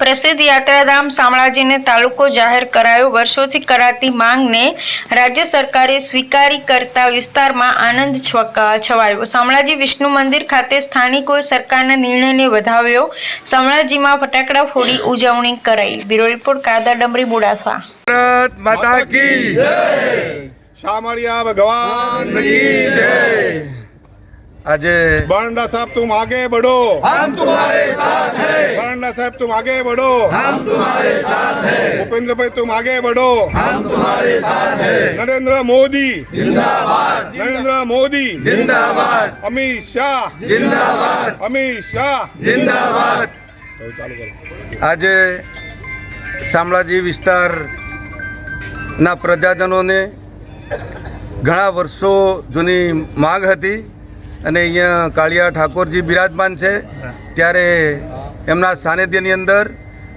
પ્રસિદ્ધ યાત્રાધામ શામળાજીને તાલુકો જાહેર કરાયો. વર્ષોથી કરાતી માંગને રાજ્ય સરકારે સ્વીકારી કરતા વિસ્તારમાં આનંદ છવાયો. શામળાજી વિષ્ણુ મંદિર ખાતે સ્થાનિકોએ સરકારના નિર્ણયને વધાવ્યો. શામળાજીમાં ફટાકડા ફોડી ઉજવણી કરાઈ. બ્યુરો રિપોર્ટ કાદા ડમરી બુડાસા. માતા કી શામળિયા ભગવાન આજે बरंडा साहब तुम आगे बढ़ो हम तुम्हारे साथ हैं बरंडा साहब तुम आगे बढ़ो हम तुम्हारे साथ हैं भूपेंद्र भाई तुम आगे बढ़ो हम तुम्हारे साथ हैं नरेंद्र मोदी जिंदाबाद नरेंद्र मोदी જિંદાબાદ अमित शाह જિંદાબાદ अमित शाह જિંદાબાદ ચાલુ કરો આજે શામળાજી વિસ્તારના પ્રજાજનોને ઘણા વર્ષો જૂની માંગ હતી અને અહીંયા કાળિયા ઠાકોરજી બિરાજમાન છે. ત્યારે એમના સાનિધ્યની અંદર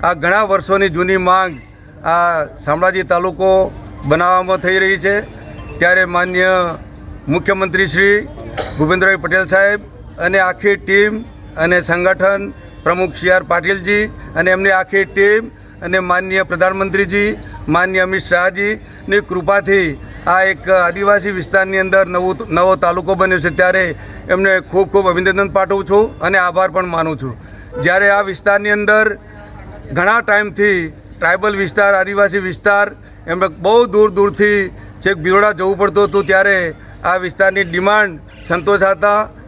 આ ઘણા વર્ષોની જૂની માંગ આ શામળાજી તાલુકો બનાવવામાં થઈ રહી છે. ત્યારે માન્ય મુખ્યમંત્રી શ્રી ભૂપેન્દ્રભાઈ પટેલ સાહેબ અને આખી ટીમ અને સંગઠન પ્રમુખ સી આર પાટીલજી અને એમની આખી ટીમ અને માન્ય પ્રધાનમંત્રીજી, માન્ય અમિત શાહજીની કૃપાથી આ એક આદિવાસી વિસ્તારની અંદર નવું નવો તાલુકો બન્યો છે ત્યારે એમને ખૂબ ખૂબ અભિનંદન પાઠવું છું અને આભાર પણ માનું છું. જ્યારે આ વિસ્તારની અંદર ઘણા ટાઈમથી ટ્રાઇબલ વિસ્તાર, આદિવાસી વિસ્તાર, એમને બહુ દૂર દૂરથી છેક બિરોડા જવું પડતું હતું ત્યારે આ વિસ્તારની ડિમાન્ડ સંતોષાતા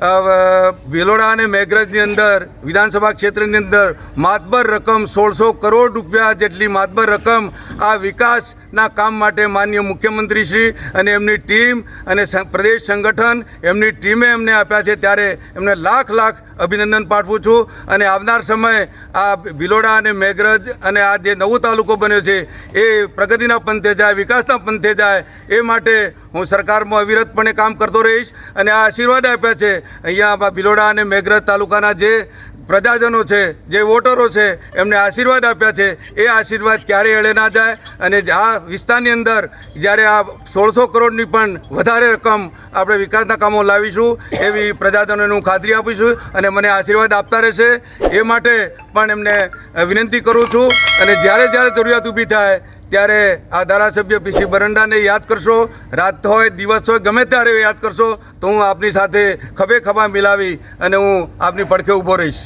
અ, ભિલોડા અને મેઘરજની અંદર વિધાનસભા ક્ષેત્રની અંદર માતબર રકમ સોળસો કરોડ રૂપિયા જેટલી માતબર રકમ આ વિકાસના કામ માટે માન્ય મુખ્યમંત્રી શ્રી અને એમની ટીમ અને પ્રદેશ સંગઠન એમની ટીમે એમને આપ્યા છે. ત્યારે એમને લાખ લાખ અભિનંદન પાઠવું છું અને આવનાર સમય આ ભિલોડા અને મેઘરજ અને આ જે નવો તાલુકો બન્યો છે એ પ્રગતિના પંથે જાય વિકાસના પંથે જાય એ માટે હું સરકારમાં અવિરતપણે કામ કરતો રહીશ અને આ આશીર્વાદ આપ્યા છે. અહીંયા ભિલોડા અને મેઘરજ તાલુકાના જે પ્રજાજનો છે, જે વોટરો છે, એમને આશીર્વાદ આપ્યા છે. એ આશીર્વાદ ક્યારેય એળે ના જાય અને આ વિસ્તારની અંદર જ્યારે આ સોળસો કરોડની પણ વધારે રકમ આપણે વિકાસના કામો લાવીશું, એવી પ્રજાજનોને હું ખાતરી આપીશું અને મને આશીર્વાદ આપતા રહેશે. એ માટે પણ એમને વિનંતી કરું છું અને જ્યારે જ્યારે જરૂરિયાત ઊભી થાય ત્યારે આ ધારાસભ્ય પીસી બરંડાને યાદ કરશો. રાત હોય, દિવસ હોય, ગમે ત્યારે યાદ કરશો, તો હું આપની સાથે ખભે ખભા મિલાવી અને હું આપની પડખે ઊભો રહીશ.